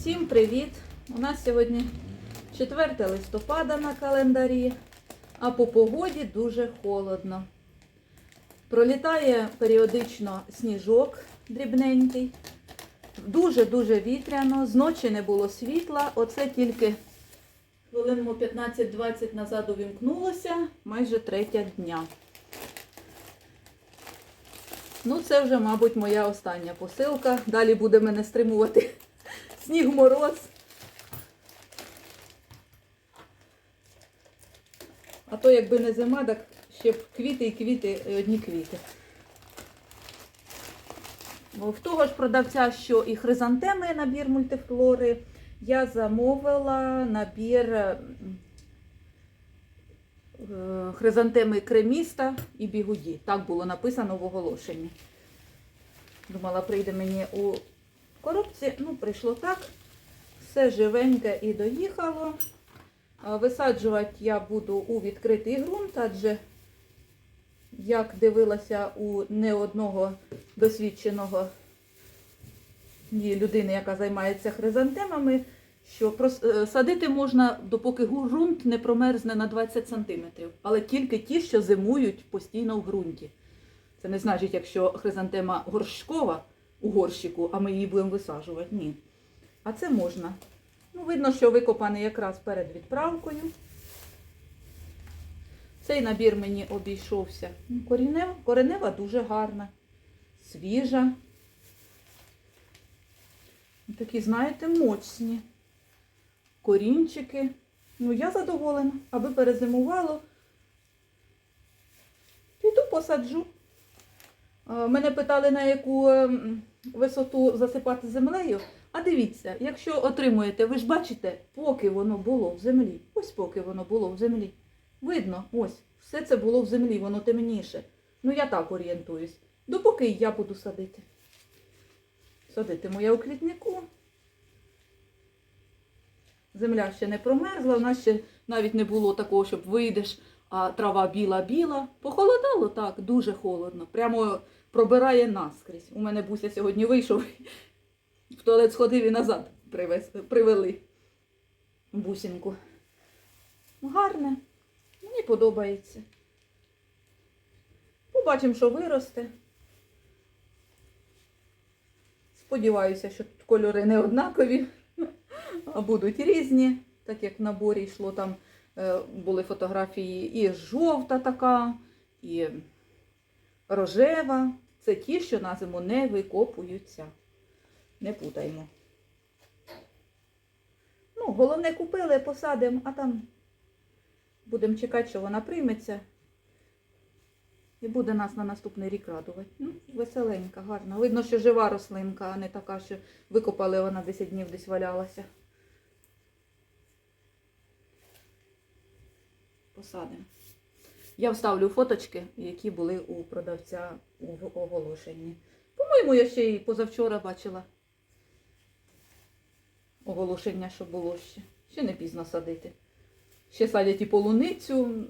Всім привіт! У нас сьогодні 4 листопада на календарі, а по погоді дуже холодно. Пролітає періодично сніжок дрібненький. Дуже-дуже вітряно, зночі не було світла. Оце тільки хвилин 15-20 назад увімкнулося, майже третя дня. Ну, це вже, мабуть, моя остання посилка. Далі буде мене стримувати сніг мороз. А то якби не зима, так ще б квіти і квіти, і одні квіти. В того ж продавця, що і хризантеми набір мультифлори, я замовила набір е, хризантеми креміста і бігуді. Так було написано в оголошенні. Думала, прийде мені у коробці. Ну, прийшло так. Все живеньке і доїхало. Висаджувати я буду у відкритий ґрунт, адже, як дивилася у не одного досвідченого людини, яка займається хризантемами, що е, садити можна, допоки ґрунт не промерзне на 20 см, але тільки ті, що зимують постійно в ґрунті. Це не значить, якщо хризантема горшкова у горщику, а ми її будемо висаджувати. Ні. А це можна. Ну, видно, що викопаний якраз перед відправкою. Цей набір мені обійшовся. Ну, Корінева, коренева дуже гарна, свіжа. Такі, знаєте, моцні. Корінчики. Ну, я задоволена, аби перезимувало. Піду посаджу. Е, Мене питали, на яку ем, висоту засипати землею. А дивіться, якщо отримуєте, ви ж бачите, поки воно було в землі. Ось поки воно було в землі. Видно, ось, все це було в землі, воно темніше. Ну, я так орієнтуюсь. Допоки я буду садити. Садитиму я у квітнику. Земля ще не промерзла, у нас ще навіть не було такого, щоб вийдеш, а трава біла-біла. Похолодало так, дуже холодно. Прямо пробирає наскрізь. У мене Буся сьогодні вийшов, в туалет сходив і назад привез, привели бусинку. Гарне, мені подобається. Побачимо, що виросте. Сподіваюся, що тут кольори не однакові, а будуть різні, так як в наборі йшло там е, були фотографії і жовта така, і рожева. Це ті, що на зиму не викопуються. Не путаймо. Ну, головне купили, посадимо, а там будемо чекати, що вона прийметься. І буде нас на наступний рік радувати. Ну, веселенька, гарна. Видно, що жива рослинка, а не така, що викопали, вона 10 днів десь валялася. Посадимо. Я вставлю фоточки, які були у продавця в оголошенні. По-моєму, я ще і позавчора бачила оголошення, що було ще. Ще не пізно садити. Ще садять і полуницю,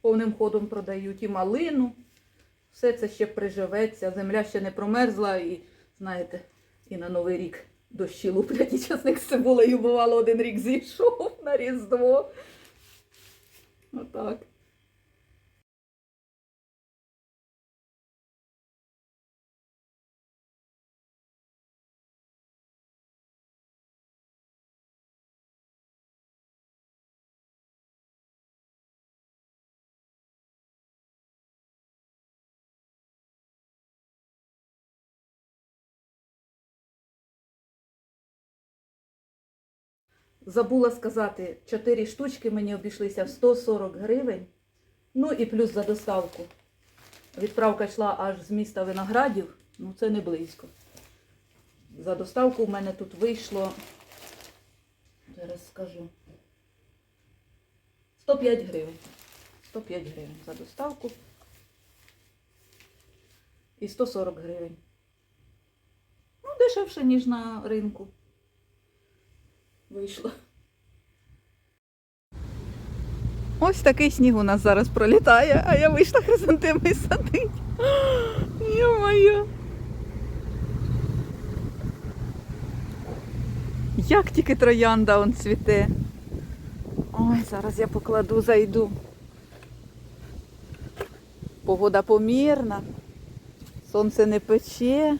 повним ходом продають, і малину. Все це ще приживеться, земля ще не промерзла і, знаєте, і на Новий рік дощі луплять, і часник з цибулею, бувало, один рік зійшов на Різдво. Отак. Забула сказати, 4 штучки мені обійшлися в 140 гривень. Ну і плюс за доставку. Відправка йшла аж з міста Виноградів, ну це не близько. За доставку в мене тут вийшло, зараз скажу, 105 гривень. 105 гривень за доставку. І 140 гривень. Ну, дешевше, ніж на ринку вийшло. Ось такий сніг у нас зараз пролітає, а я вийшла хризантеми садить. Йо-моє. Як тільки троянда он цвіте. Ой, зараз я покладу, зайду. Погода помірна. Сонце не пече.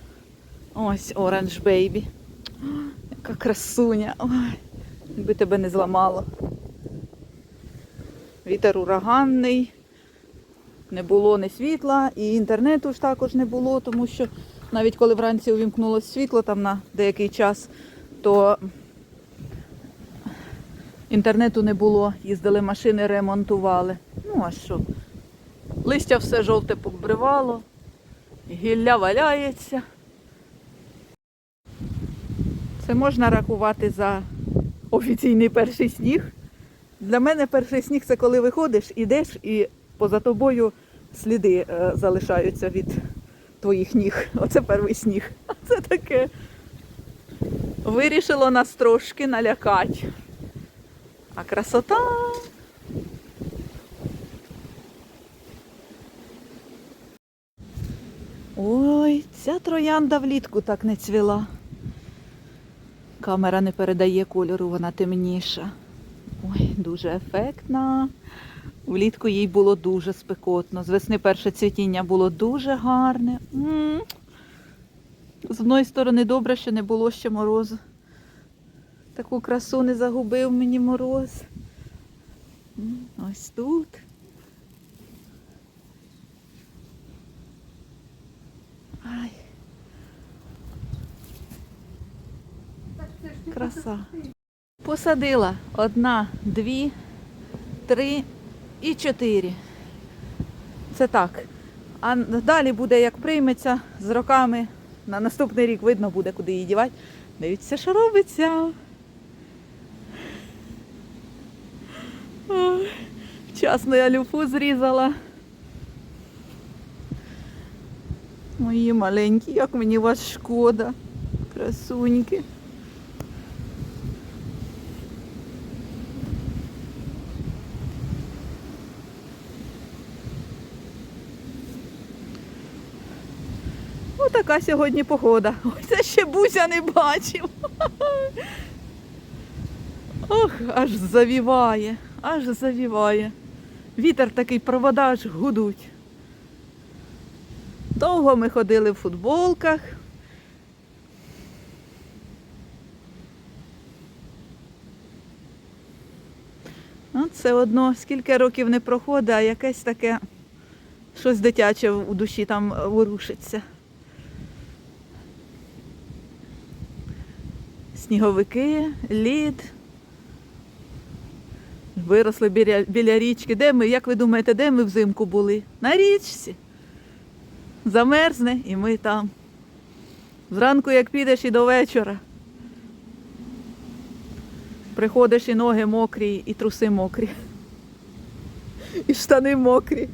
Ось оранж бейбі. Яка красуня. Ой, якби тебе не зламало. Вітер ураганний. Не було ні світла, і інтернету ж також не було, тому що навіть коли вранці увімкнулося світло там на деякий час, то інтернету не було. Їздили машини, ремонтували. Ну а що? Листя все жовте побривало, гілля валяється. Це можна рахувати за офіційний перший сніг. Для мене перший сніг це коли виходиш, ідеш і поза тобою сліди е, залишаються від твоїх ніг. Оце перший сніг. Це таке. Вирішило нас трошки налякати. А красота. Ой, ця троянда влітку так не цвіла. Камера не передає кольору, вона темніша. Ой, дуже ефектна. Влітку їй було дуже спекотно. З весни перше цвітіння було дуже гарне. З одної сторони добре, що не було ще морозу. Таку красу не загубив мені мороз. Ось тут. Краса. Посадила одна, дві, три і чотири. Це так. А далі буде, як прийметься з роками. На наступний рік видно буде, куди її дівати. Дивіться, що робиться. Вчасно я люфу зрізала. Мої маленькі, як мені вас шкода. Красуньки. Така сьогодні погода. Ой, це ще Буся не бачив. Ох, аж завіває, аж завіває. Вітер такий, провода аж гудуть. Довго ми ходили в футболках. Ну, це одно, скільки років не проходить, а якесь таке щось дитяче у душі там ворушиться. Сніговики, лід. Виросли біля, біля річки. Де ми, як ви думаєте, де ми взимку були? На річці. Замерзне і ми там. Зранку, як підеш і до вечора. Приходиш і ноги мокрі, і труси мокрі. І штани мокрі.